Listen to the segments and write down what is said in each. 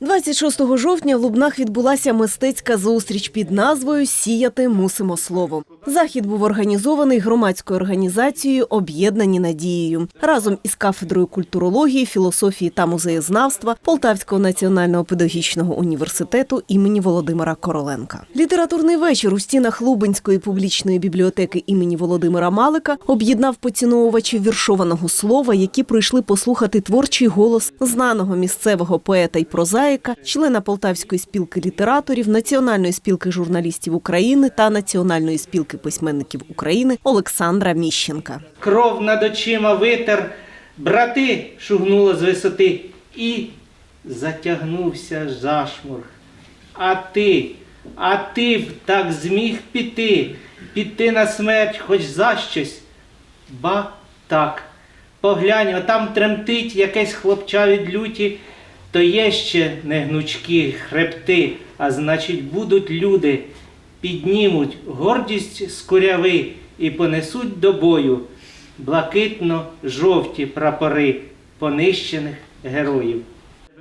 26 жовтня в Лубнах відбулася мистецька зустріч під назвою Сіяти мусимо слово. Захід був організований громадською організацією Об'єднані надією разом із кафедрою культурології, філософії та музеєзнавства Полтавського національного педагогічного університету імені Володимира Короленка. Літературний вечір у стінах Лубенської публічної бібліотеки імені Володимира Малика об'єднав поціновувачів віршованого слова, які прийшли послухати творчий голос знаного місцевого поета й прозаїка, члена Полтавської спілки літераторів, Національної спілки журналістів України та Національної спілки письменників України Олександра Міщенка. кров над очима витер, брати шугнуло з висоти і затягнувся жашмур. А ти, а ти б так зміг піти, піти на смерть хоч за щось. Ба так. Поглянь, отам тремтить якесь хлопча від люті, то є ще не гнучкі хребти, а значить будуть люди, піднімуть гордість з куряви і понесуть до бою блакитно-жовті прапори понищених героїв.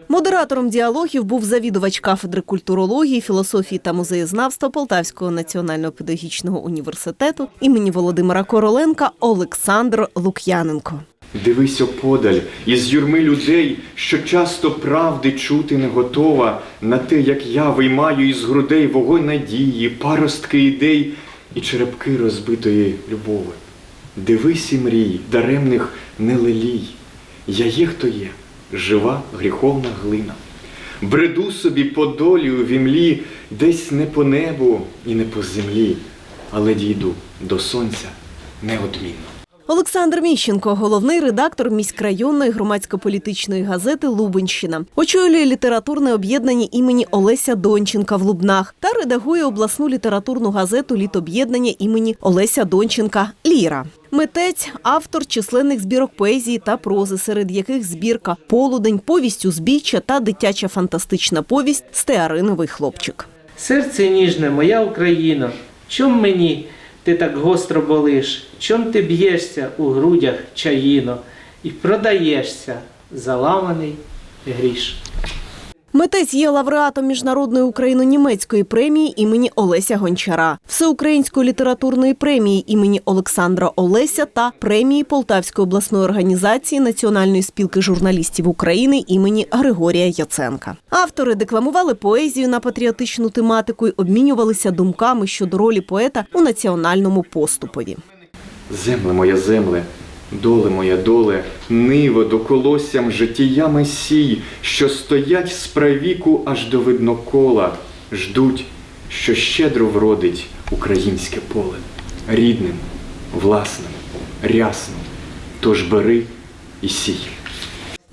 Модератором діалогів був завідувач кафедри культурології, філософії та музеєзнавства Полтавського національного педагогічного університету імені Володимира Короленка Олександр Лук'яненко. Дивись оподаль із юрми людей, що часто правди чути не готова, на те, як я виймаю із грудей вогонь надії, паростки ідей і черепки розбитої любови. Дивись і мрій, даремних не лелій. Я є, хто є, жива гріховна глина. Бреду собі по долі у вімлі, десь не по небу і не по землі, але дійду до сонця неодмінно. Олександр Міщенко, головний редактор міськрайонної громадсько-політичної газети Лубенщина, очолює літературне об'єднання імені Олеся Донченка в Лубнах та редагує обласну літературну газету Літоб'єднання імені Олеся Донченка Ліра. Митець, автор численних збірок поезії та прози, серед яких збірка Полудень, повість узбіччя та дитяча фантастична повість Стеариновий хлопчик. Серце ніжне, моя Україна, чом мені ти так гостро болиш? Чом ти б'єшся у грудях чаїно і продаєшся заламаний гріш? Митець є лауреатом міжнародної україно-німецької премії імені Олеся Гончара, всеукраїнської літературної премії імені Олександра Олеся та премії Полтавської обласної організації Національної спілки журналістів України імені Григорія Яценка. Автори декламували поезію на патріотичну тематику й обмінювалися думками щодо ролі поета у національному поступові. Земле моя земле, доле моя доле, ниво до колоссям життя месій, що стоять з правіку аж до виднокола, ждуть, що щедро вродить українське поле, рідним, власним, рясним. Тож бери і сій.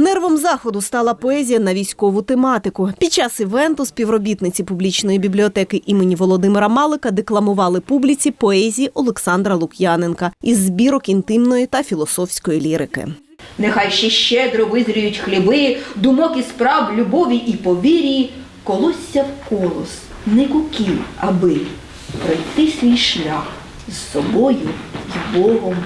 Нервом заходу стала поезія на військову тематику. Під час івенту співробітниці публічної бібліотеки імені Володимира Малика декламували публіці поезії Олександра Лук'яненка із збірок інтимної та філософської лірики. Нехай ще щедро визріють хліби, думок і справ, любові і повірі, колосся в колос, не куків, аби пройти свій шлях з собою і Богом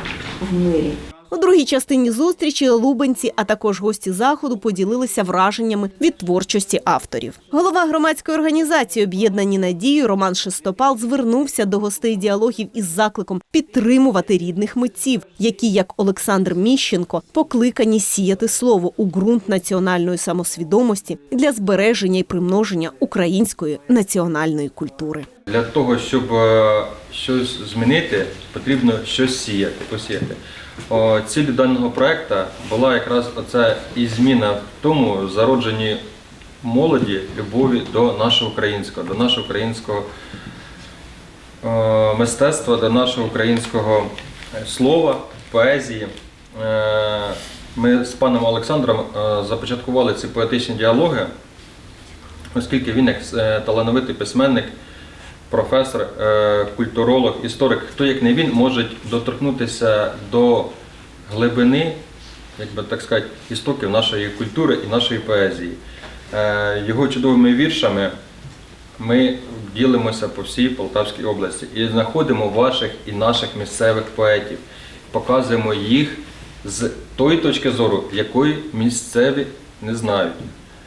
в мирі. У другій частині зустрічі лубенці, а також гості заходу поділилися враженнями від творчості авторів. Голова громадської організації Об'єднані надії Роман Шестопал звернувся до гостей діалогів із закликом підтримувати рідних митців, які, як Олександр Міщенко, покликані сіяти слово у ґрунт національної самосвідомості для збереження і примноження української національної культури. Для того, щоб е, щось змінити, потрібно щось сіяти, посіяти. О, Ціллю даного проекту була якраз оця і зміна в тому зародженні молоді любові до нашого українського, до нашого українського е, мистецтва, до нашого українського слова, поезії. Е, Ми з паном Олександром е, започаткували ці поетичні діалоги, оскільки він як е, талановитий письменник професор, е, культуролог, історик, хто як не він може доторкнутися до глибини, як би так сказати, істоків нашої культури і нашої поезії. Е, Його чудовими віршами ми ділимося по всій Полтавській області і знаходимо ваших і наших місцевих поетів, показуємо їх з тої точки зору, якої місцеві не знають.